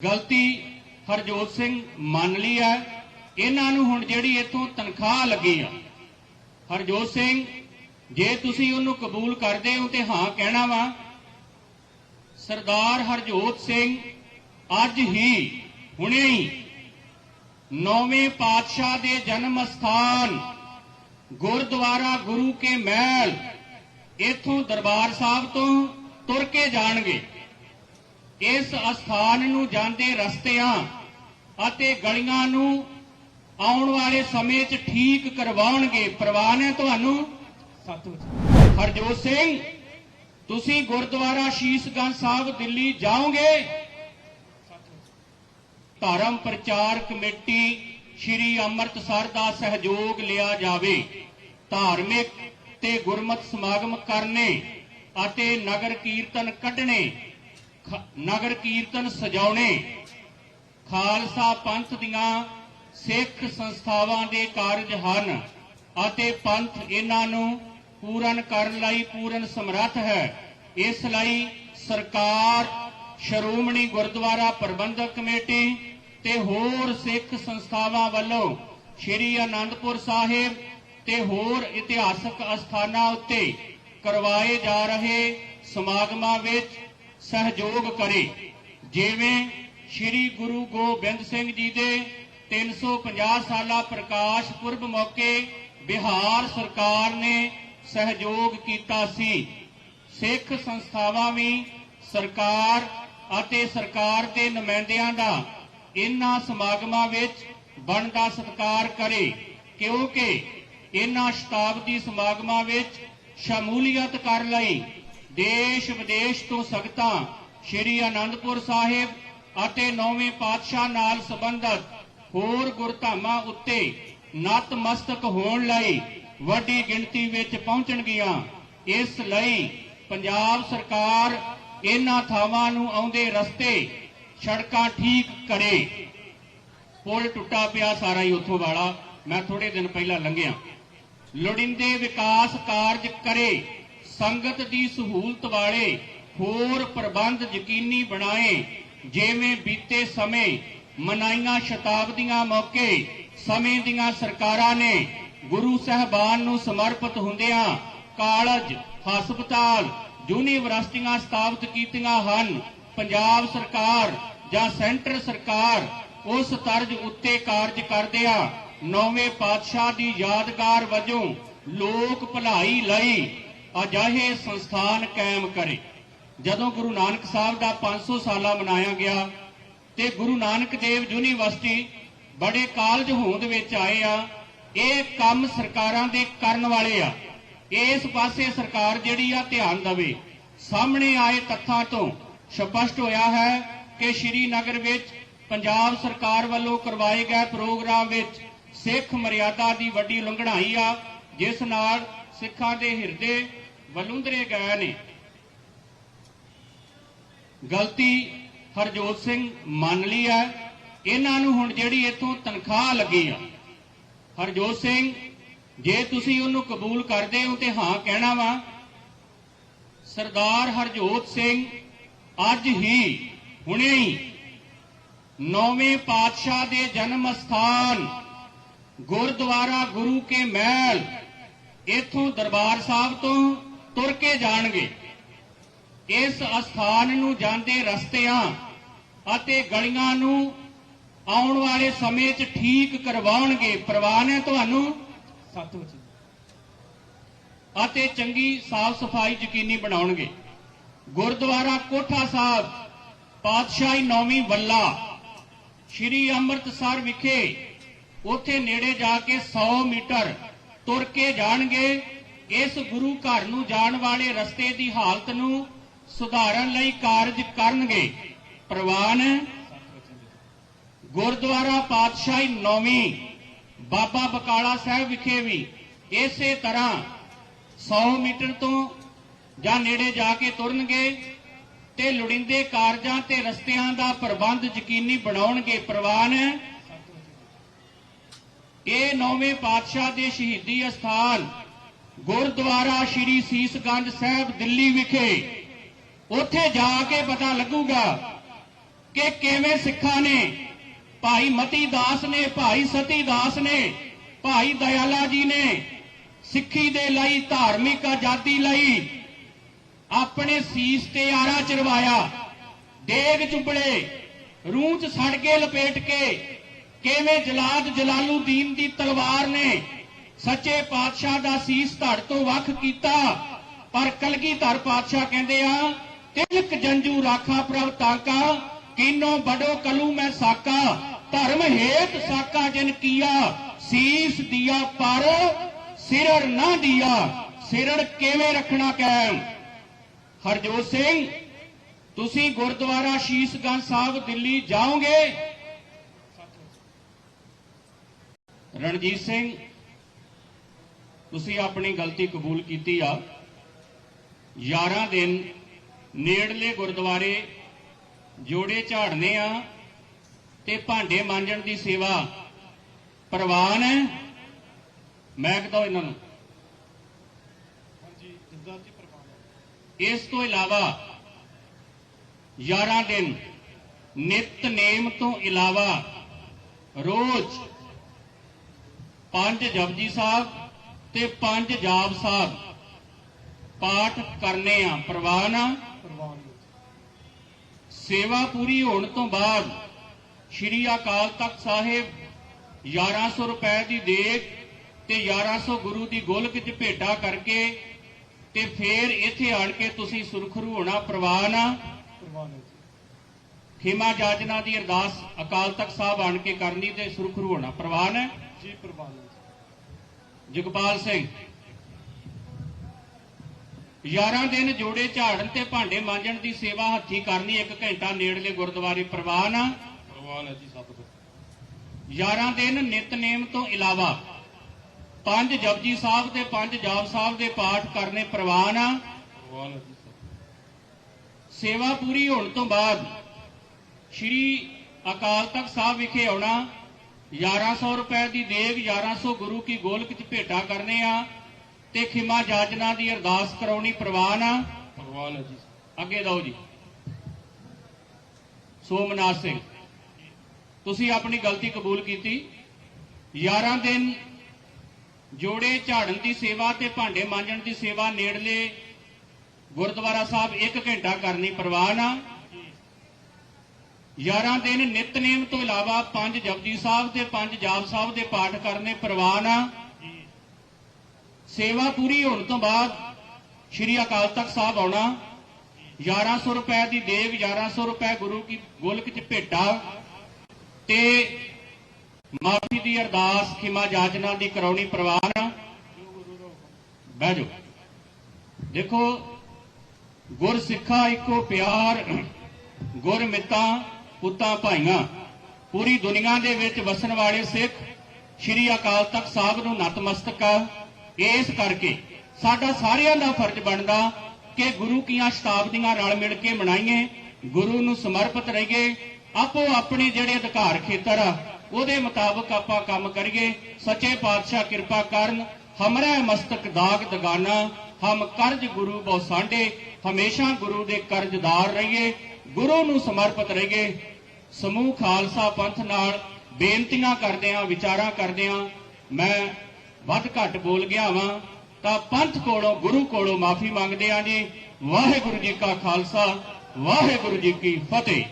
ਗਲਤੀ ਹਰਜੋਤ ਸਿੰਘ ਮੰਨ ਲਈ ਹੈ ਇਹਨਾਂ ਨੂੰ ਹੁਣ ਜਿਹੜੀ ਇੱਥੋਂ ਤਨਖਾਹ ਲੱਗੀ ਆ। ਹਰਜੋਤ ਸਿੰਘ, ਜੇ ਤੁਸੀਂ ਉਹਨੂੰ ਕਬੂਲ ਕਰਦੇ ਹੋ ਤੇ ਹਾਂ ਕਹਿਣਾ ਵਾ। ਸਰਦਾਰ ਹਰਜੋਤ ਸਿੰਘ ਅੱਜ ਹੀ, ਹੁਣੇ ਹੀ ਨੌਵੇਂ ਪਾਤਸ਼ਾਹ ਦੇ ਜਨਮ ਸਥਾਨ ਗੁਰਦੁਆਰਾ ਗੁਰੂ ਕੇ ਮਹਿਲ ਇਥੋਂ ਦਰਬਾਰ ਸਾਹਿਬ ਤੋਂ ਤੁਰ ਕੇ ਜਾਣਗੇ। ਇਸ ਅਸਥਾਨ ਨੂੰ ਜਾਂਦੇ ਰਸਤਿਆਂ ਅਤੇ ਗਲੀਆਂ ਨੂੰ ਆਉਣ ਵਾਲੇ ਸਮੇਂ 'ਚ ਠੀਕ ਕਰਵਾਉਣਗੇ। ਪ੍ਰਵਾਨ ਹੈ ਤੁਹਾਨੂੰ ਹਰਜੋਤ ਸਿੰਘ, ਤੁਸੀਂ ਗੁਰਦੁਆਰਾ ਸ਼ੀਸ਼ਗੰਜ ਸਾਹਿਬ ਦਿੱਲੀ ਜਾਓਗੇ? ਧਰਮ ਪ੍ਰਚਾਰ ਕਮੇਟੀ ਸ਼੍ਰੀ ਅੰਮ੍ਰਿਤਸਰ ਦਾ ਸਹਿਯੋਗ ਲਿਆ ਜਾਵੇ। ਧਾਰਮਿਕ ਤੇ ਗੁਰਮਤ ਸਮਾਗਮ ਕਰਨੇ ਅਤੇ ਨਗਰ ਕੀਰਤਨ ਕੱਢਣੇ ਨਗਰ ਕੀਰਤਨ ਸਜਾਉਣੇ। ਖਾਲਸਾ ਪੰਥ ਦੀਆਂ ਸਿੱਖ ਸੰਸਥਾਵਾਂ ਦੇ ਕਾਰਜ ਹਨ ਅਤੇ ਪੰਥ ਇਹਨਾਂ ਨੂੰ ਪੂਰਨ ਕਰਨ ਲਈ ਪੂਰਨ ਸਮਰੱਥ ਹੈ। ਇਸ ਲਈ ਸਰਕਾਰ, ਸ਼੍ਰੋਮਣੀ ਗੁਰਦੁਆਰਾ ਪ੍ਰਬੰਧਕ ਕਮੇਟੀ ਤੇ ਹੋਰ ਸਿੱਖ ਸੰਸਥਾਵਾਂ ਵੱਲੋਂ ਸ੍ਰੀ ਅਨੰਦਪੁਰ ਸਾਹਿਬ ਤੇ ਹੋਰ ਇਤਿਹਾਸਕ ਅਸਥਾਨਾਂ ਉੱਤੇ ਕਰਵਾਏ ਜਾ ਰਹੇ ਸਮਾਗਮਾਂ ਵਿੱਚ ਸਹਿਯੋਗ ਕਰੇ। ਜਿਵੇਂ ਸ੍ਰੀ ਗੁਰੂ ਗੋਬਿੰਦ ਸਿੰਘ ਜੀ ਦੇ 350 ਸਾਲਾ ਪ੍ਰਕਾਸ਼ ਪੁਰਬ ਮੌਕੇ ਬਿਹਾਰ ਸਰਕਾਰ ਨੇ ਸਹਿਯੋਗ ਕੀਤਾ ਸੀ। ਸਿੱਖ ਸੰਸਥਾਵਾਂ ਵੀ ਸਰਕਾਰ ਅਤੇ ਸਰਕਾਰ ਦੇ ਨੁਮਾਇੰਦਿਆਂ ਦਾ ਇਨ੍ਹਾਂ ਸਮਾਗਮਾਂ ਵਿੱਚ ਬਣਦਾ ਸਤਿਕਾਰ ਕਰੇ, ਕਿਉਂਕਿ ਇਨ੍ਹਾਂ ਸ਼ਤਾਬਦੀ ਸਮਾਗਮਾਂ ਵਿੱਚ ਸ਼ਮੂਲੀਅਤ ਕਰ ਲਈ। ਦੇਸ਼ ਵਿਦੇਸ਼ ਤੋਂ ਸੰਗਤਾਂ ਸ੍ਰੀ ਅਨੰਦਪੁਰ ਸਾਹਿਬ ਅਤੇ ਨੌਵੇਂ ਪਾਤਸ਼ਾਹ ਨਾਲ ਸੰਬੰਧਤ ਹੋਰ ਗੁਰਧਾਮਾਂ ਉੱਤੇ ਨਤਮਸਤਕ ਹੋਣ ਲਈ ਵੱਡੀ ਗਿਣਤੀ ਵਿੱਚ ਪਹੁੰਚਣਗੀਆਂ ਇਸ ਲਈ ਪੰਜਾਬ ਸਰਕਾਰ ਇਹਨਾਂ ਥਾਵਾਂ ਨੂੰ ਆਉਂਦੇ ਰਸਤੇ ਸੜਕਾਂ ਠੀਕ ਕਰੇ। ਪੁਲ ਟੁੱਟਾ ਪਿਆ ਸਾਰਾ ਹੀ ਉੱਥੋਂ ਵਾਲਾ। ਮੈਂ ਥੋੜੇ ਦਿਨ ਪਹਿਲਾਂ ਲੰਘਿਆ। ਲੋੜਿੰਦੇ ਵਿਕਾਸ ਕਾਰਜ ਕਰੇ। ਸੰਗਤ ਦੀ ਸਹੂਲਤ ਵਾਲੇ ਹੋਰ ਪ੍ਰਬੰਧ ਯਕੀਨੀ ਬਣਾਏ, ਜਿਵੇਂ ਬੀਤੇ ਸਮੇਂ ਮਨਾਈਆਂ ਸ਼ਤਾਬਦੀਆਂ ਮੌਕੇ ਸਮੇਂ ਦੀਆਂ ਸਰਕਾਰਾਂ ਨੇ ਗੁਰੂ ਸਾਹਿਬਾਨ ਨੂੰ ਸਮਰਪਿਤ ਹੁੰਦਿਆਂ ਕਾਲਜ, ਹਸਪਤਾਲ, ਯੂਨੀਵਰਸਿਟੀਆਂ ਸਥਾਪਿਤ ਕੀਤੀਆਂ ਹਨ। ਪੰਜਾਬ ਸਰਕਾਰ ਜਾਂ ਸੈਂਟਰ ਸਰਕਾਰ ਉਸ ਤਰਜ਼ ਉੱਤੇ ਕਾਰਜ ਕਰਦਿਆਂ ਨੌਵੇਂ ਪਾਤਸ਼ਾਹ ਦੀ ਯਾਦਗਾਰ ਵਜੋਂ ਲੋਕ ਭਲਾਈ ਲਈ ਅਜਿਹੇ ਸੰਸਥਾਨ ਕਾਇਮ ਕਰੇ। ਜਦੋਂ ਗੁਰੂ ਨਾਨਕ ਸਾਹਿਬ ਦਾ 500 ਸਾਲਾ ਮਨਾਇਆ ਗਿਆ ਤੇ ਗੁਰੂ ਨਾਨਕ ਦੇਵ ਯੂਨੀਵਰਸਿਟੀ ਬੜੇ ਕਾਲਜ ਹੋਂਦ ਵਿੱਚ ਆਏ ਆ, ਇਹ ਕੰਮ ਸਰਕਾਰਾਂ ਦੇ ਕਰਨ ਵਾਲੇ ਆ। ਇਸ ਪਾਸੇ ਸਰਕਾਰ ਜਿਹੜੀ ਆ, ਧਿਆਨ ਦੇਵੇ। ਸਾਹਮਣੇ ਆਏ ਤੱਥਾਂ ਤੋਂ ਸਪਸ਼ਟ ਹੋਇਆ ਹੈ ਕਿ ਸ੍ਰੀ ਨਗਰ ਵਿੱਚ ਪੰਜਾਬ ਸਰਕਾਰ ਵੱਲੋਂ ਕਰਵਾਏ ਗਏ ਪ੍ਰੋਗਰਾਮ ਵਿੱਚ ਸਿੱਖ ਮਰਿਆਦਾ ਦੀ ਵੱਡੀ ਉਲੰਘਣਾਈ ਆ, ਜਿਸ ਨਾਲ ਸਿੱਖਾਂ ਦੇ ਹਿਰਦੇ ਵਲੁੰਦਰੇ ਗਏ ਨੇ। ਗਲਤੀ ਹਰਜੋਤ ਸਿੰਘ ਮੰਨ ਲਈ ਹੈ ਇਹਨਾਂ ਨੂੰ ਹੁਣ ਜਿਹੜੀ ਇੱਥੋਂ ਤਨਖਾਹ ਲੱਗੀ ਆ। ਹਰਜੋਤ ਸਿੰਘ, ਜੇ ਤੁਸੀਂ ਉਹਨੂੰ ਕਬੂਲ ਕਰਦੇ ਹੋ ਤੇ ਹਾਂ ਕਹਿਣਾ ਵਾ। ਸਰਦਾਰ ਹਰਜੋਤ ਸਿੰਘ ਅੱਜ ਹੀ, ਹੁਣੇ ਹੀ ਨੌਵੇਂ ਪਾਤਸ਼ਾਹ ਦੇ ਜਨਮ ਸਥਾਨ ਗੁਰਦੁਆਰਾ ਗੁਰੂ ਕੇ ਮਹਿਲ, ਇਥੋਂ ਦਰਬਾਰ ਸਾਹਿਬ ਤੋਂ ਤੁਰ ਕੇ ਜਾਣਗੇ। ਇਸ ਅਸਥਾਨ ਨੂੰ ਜਾਂਦੇ ਰਸਤਿਆਂ ਅਤੇ ਗਲੀਆਂ ਨੂੰ ਆਉਣ ਵਾਲੇ ਸਮੇਂ 'ਚ ਠੀਕ ਕਰਵਾਉਣਗੇ। ਪ੍ਰਵਾਨ ਹੈ ਤੁਹਾਨੂੰ। ਸਤਿ ਅਤੇ ਚੰਗੀ ਸਾਫ਼ ਸਫ਼ਾਈ ਯਕੀਨੀ ਬਣਾਉਣਗੇ। ਗੁਰਦੁਆਰਾ ਕੋਠਾ ਸਾਹਿਬ, ਪਾਤਸ਼ਾਹੀ ਨੌਵੀਂ ਵੱਲਾ, ਸ਼੍ਰੀ ਅੰਮ੍ਰਿਤਸਰ ਵਿਖੇ ਉੱਥੇ ਨੇੜੇ ਜਾ ਕੇ 100 ਮੀਟਰ ਤੁਰ ਕੇ ਜਾਣਗੇ। ਇਸ ਗੁਰੂ ਘਰ ਨੂੰ ਜਾਣ ਵਾਲੇ ਰਸਤੇ ਦੀ ਹਾਲਤ ਨੂੰ ਸੁਧਾਰਨ ਲਈ ਕਾਰਜ ਕਰਨਗੇ। ਪ੍ਰਵਾਨ ਗੁਰਦੁਆਰਾ ਪਾਤਸ਼ਾਹੀ ਨੌਵੀਂ, ਬਾਬਾ ਬਕਾਲਾ ਸਾਹਿਬ ਵਿਖੇ ਵੀ ਇਸੇ ਤਰ੍ਹਾਂ 100 ਮੀਟਰ ਤੋਂ ਜਾਂ ਨੇੜੇ ਜਾ ਕੇ ਤੁਰਨਗੇ ਤੇ ਲੋੜੀਂਦੇ ਕਾਰਜਾਂ ਤੇ ਰਸਤਿਆਂ ਦਾ ਪ੍ਰਬੰਧ ਯਕੀਨੀ ਬਣਾਉਣਗੇ। ਪ੍ਰਵਾਨ ਇਹ ਨੌਵੇਂ ਪਾਤਸ਼ਾਹ ਦੇ ਸ਼ਹੀਦੀ ਅਸਥਾਨ ਗੁਰਦੁਆਰਾ ਸ਼੍ਰੀ ਸੀਸਗੰਜ ਸਾਹਿਬ ਦਿੱਲੀ ਵਿਖੇ ਉੱਥੇ ਜਾ ਕੇ ਪਤਾ ਲੱਗੂਗਾ ਕਿ ਕਿਵੇਂ ਸਿੱਖਾਂ ਨੇ, ਭਾਈ ਮਤੀ ਦਾਸ ਨੇ, ਭਾਈ ਸਤੀ ਦਾਸ ਨੇ, ਭਾਈ ਦਇਆਲਾ ਜੀ ਨੇ ਸਿੱਖੀ ਦੇ ਲਈ, ਧਾਰਮਿਕ ਆਜ਼ਾਦੀ ਲਈ ਆਪਣੇ ਸੀਸ ਤੇ ਆਰਾ ਚਰਵਾਇਆ। ਦੇਗ ਚੁੱਬੜੇ ਰੂਹ ਚ ਸੜ ਕੇ ਲਪੇਟ ਕੇ ਕਿਵੇਂ ਜਲਾਦ ਜਲਾਲੂਦੀਨ ਦੀ ਤਲਵਾਰ ਨੇ ਸੱਚੇ ਪਾਤਸ਼ਾਹ ਦਾ ਸੀਸ ਧੜ ਤੋਂ ਵੱਖ ਕੀਤਾ, ਪਰ ਕਲਗੀਧਰ ਪਾਤਸ਼ਾਹ ਕਹਿੰਦੇ ਆ, ਤਿਲਕ ਜੰਜੂ ਰਾਖਾ ਪ੍ਰਭ ਤਾਕਾ, ਕੀਨੋ ਬੜੋ ਕਲੂ ਮੈਂ ਸਾਕਾ, ਧਰਮ ਹੇਤ ਸਾਕਾ ਜਿਨ ਕੀਆ, ਸੀਸ ਦਿਆ ਪਰ, ਸਿਰੜ ਨਾ ਦਿਆ, ਸਿਰੜ ਕਿਵੇਂ ਰੱਖਣਾ ਕਾਇਮ ਹਰਜੋਤ ਸਿੰਘ, ਤੁਸੀਂ ਗੁਰਦੁਆਰਾ ਸ਼ੀਸ਼ਗੰਜ ਸਾਹਿਬ ਦਿੱਲੀ ਜਾਓਗੇ? ਰਣਜੀਤ ਸਿੰਘ ਤੁਸੀਂ ਆਪਣੀ ਗਲਤੀ ਕਬੂਲ ਕੀਤੀ ਆ। 11 ਦਿਨ ਨੇੜਲੇ ਗੁਰਦੁਆਰੇ ਜੋੜੇ ਝਾੜਨੇ ਆ ਤੇ ਭਾਂਡੇ ਮਾਂਜਣ ਦੀ ਸੇਵਾ ਪ੍ਰਵਾਨ ਹੈ। ਮੈਂ ਕਹਦਾ ਇਹਨਾਂ ਨੂੰ। ਹਾਂਜੀ ਜਿੱਦਾਂ ਜੀ ਪ੍ਰਮਾਣ ਇਸ ਤੋਂ ਇਲਾਵਾ 11 ਦਿਨ ਨਿਤਨੇਮ ਤੋਂ ਇਲਾਵਾ ਰੋਜ਼ ਪੰਜ ਜਪਜੀ ਸਾਹਿਬ ਤੇ ਪੰਜ ਜਾਪ ਸਾਹਿਬ ਪਾਠ ਕਰਨੇ ਆ, ਪ੍ਰਵਾਨ ਸੇਵਾ ਪੂਰੀ ਹੋਣ ਤੋਂ ਬਾਅਦ ਸ਼੍ਰੀ ਅਕਾਲ ਤਖਤ ਸਾਹਿਬ 1100 ਰੁਪਏ ਦੀ ਦੇਗ ਤੇ 1100 ਗੁਰੂ ਦੀ ਗੋਲਕ ਚ ਭੇਟਾ ਕਰਕੇ ਤੇ ਫੇਰ ਇੱਥੇ ਆਣ ਕੇ ਤੁਸੀਂ ਸੁਰਖਰੂ ਹੋਣਾ ਪ੍ਰਵਾਨ ਆ। ਪ੍ਰਵਾਨ ਹੈ ਖਿਮਾ ਜਾਜਨਾ ਦੀ ਅਰਦਾਸ ਅਕਾਲ ਤਖਤ ਸਾਹਿਬ ਆਣ ਕੇ ਕਰਨੀ ਤੇ ਸੁਰਖਰੂ ਹੋਣਾ ਪ੍ਰਵਾਨ ਹੈ ਜੀ, ਪ੍ਰਵਾਨ ਜਗਪਾਲ ਸਿੰਘ। 11 ਦਿਨ ਜੋੜੇ ਝਾੜਨ ਤੇ ਭਾਂਡੇ ਮਾਂਜਣ ਦੀ ਸੇਵਾ ਹੱਥੀ ਕਰਨੀ 1 ਘੰਟਾ ਨੇੜਲੇ ਗੁਰਦੁਆਰੇ ਪ੍ਰਵਾਨ ਆ ਪ੍ਰਵਾਨ ਹੈ ਜੀ ਸਤਿਗੁਰ 11 ਦਿਨ ਨਿਤਨੇਮ ਤੋਂ ਇਲਾਵਾ ਪੰਜ ਜਪਜੀ ਸਾਹਿਬ ਤੇ ਪੰਜ ਜਾਪ ਸਾਹਿਬ ਦੇ ਪਾਠ ਕਰਨੇ ਪ੍ਰਵਾਨ ਆ ਪ੍ਰਵਾਨ ਹੈ ਜੀ ਸੇਵਾ ਪੂਰੀ ਹੋਣ ਤੋਂ ਬਾਅਦ ਸ਼੍ਰੀ ਅਕਾਲ ਤਖਤ ਸਾਹਿਬ ਵਿਖੇ ਆਉਣਾ। 1100 ਰੁਪਏ ਦੀ ਦੇਗ 1100 ਗੁਰੂ ਕੀ ਗੋਲਕ ਚ ਭੇਟਾ ਕਰਨੇ ਆ ਤੇ ਖਿਮਾ ਜਾਜਨਾ ਦੀ ਅਰਦਾਸ ਕਰਾਉਣੀ ਪ੍ਰਵਾਨ ਆ। ਪ੍ਰਵਾਨ ਹੈ ਜੀ। ਅੱਗੇ ਦਿਓ ਜੀ। ਸੋਮਨਾਥ ਸਿੰਘ ਤੁਸੀਂ ਆਪਣੀ ਗਲਤੀ ਕਬੂਲ ਕੀਤੀ। 11 ਦਿਨ ਜੋੜੇ ਝਾੜਨ ਦੀ ਸੇਵਾ ਤੇ ਭਾਂਡੇ ਮਾਂਜਣ ਦੀ ਸੇਵਾ ਨੇੜਲੇ ਗੁਰਦੁਆਰਾ ਸਾਹਿਬ 1 ਘੰਟਾ ਕਰਨੀ ਪ੍ਰਵਾਨ ਆ। 11 ਦਿਨ ਨਿਤਨੇਮ ਤੋਂ ਇਲਾਵਾ ਪੰਜ ਜਪਜੀ ਸਾਹਿਬ ਤੇ ਪੰਜ ਜਾਪ ਸਾਹਿਬ ਦੇ ਪਾਠ ਕਰਨੇ ਪ੍ਰਵਾਨ ਆ। ਸੇਵਾ ਪੂਰੀ ਹੋਣ ਤੋਂ ਬਾਅਦ ਸ਼੍ਰੀ ਅਕਾਲ ਤਖਤ ਸਾਹਿਬ ਆਉਣਾ। 1100 ਰੁਪਏ ਦੀ ਦੇਗ 1100 ਰੁਪਏ ਗੁਰੂ ਕੀ ਗੋਲਕ ਚ ਭੇਟਾ। ਤੇ ਮਾਫੀ ਦੀ ਅਰਦਾਸ ਖਿਮਾ ਜਾਚਨਾ ਦੀ ਕਰਾਉਣੀ ਪ੍ਰਵਾਨ ਬਹਿ ਜਾਓ। ਦੇਖੋ, ਗੁਰ ਸਿੱਖਾ ਇੱਕੋ ਪਿਆਰ, ਗੁਰ ਮਿੱਤਾ। ਪੁੱਤਾਂ ਭਾਈਆਂ, ਪੂਰੀ ਦੁਨੀਆ ਦੇ ਵਿੱਚ ਵਸਣ ਵਾਲੇ ਸਿੱਖ ਸ਼੍ਰੀ ਅਕਾਲ ਤਖਤ ਸਾਹਿਬ ਨੂੰ ਨਤਮਸਤਕ ਆ। ਇਸ ਕਰਕੇ ਸਾਡਾ ਸਾਰਿਆਂ ਦਾ ਫਰਜ਼ ਬਣਦਾ ਕਿ ਗੁਰੂ ਕੀਆਂ ਸ਼ਤਾਬਦੀਆਂ ਰਲ ਮਿਲ ਕੇ ਮਨਾਈਏ, ਗੁਰੂ ਨੂੰ ਸਮਰਪਿਤ ਰਹੀਏ, ਆਪੋ ਆਪਣੇ ਜਿਹੜੇ ਅਧਿਕਾਰ ਖੇਤਰ ਆ, ਉਹਦੇ ਮੁਤਾਬਕ ਆਪਾਂ ਕੰਮ ਕਰੀਏ। ਸੱਚੇ ਪਾਤਸ਼ਾਹ ਕਿਰਪਾ ਕਰਨ, ਹਮਰਾ ਮਸਤਕ ਦਾਗ ਦਗਾਨਾ, ਹਮ ਕਰਜ ਗੁਰੂ ਬਹੁ ਸਾਂਢੇ ਹਮੇਸ਼ਾ ਗੁਰੂ ਦੇ ਕਰਜ਼ਦਾਰ ਰਹੀਏ। ਗੁਰੂ ਨੂੰ ਸਮਰਪਿਤ ਰਹੀਏ। ਸਮੂਹ ਖਾਲਸਾ ਪੰਥ ਨਾਲ ਬੇਨਤੀਆਂ ਕਰਦੇ ਆ ਵਿਚਾਰਾਂ ਕਰਦੇ ਆ ਮੈਂ ਵੱਧ ਘੱਟ ਬੋਲ ਗਿਆ ਵਾਂ, ਤਾਂ ਪੰਥ ਕੋਲੋਂ, ਗੁਰੂ ਕੋਲੋਂ ਮਾਫੀ ਮੰਗਦੇ ਆ ਜੀ। ਵਾਹਿਗੁਰੂ ਜੀ ਕਾ ਖਾਲਸਾ, ਵਾਹਿਗੁਰੂ ਜੀ ਕੀ ਫਤਿਹ।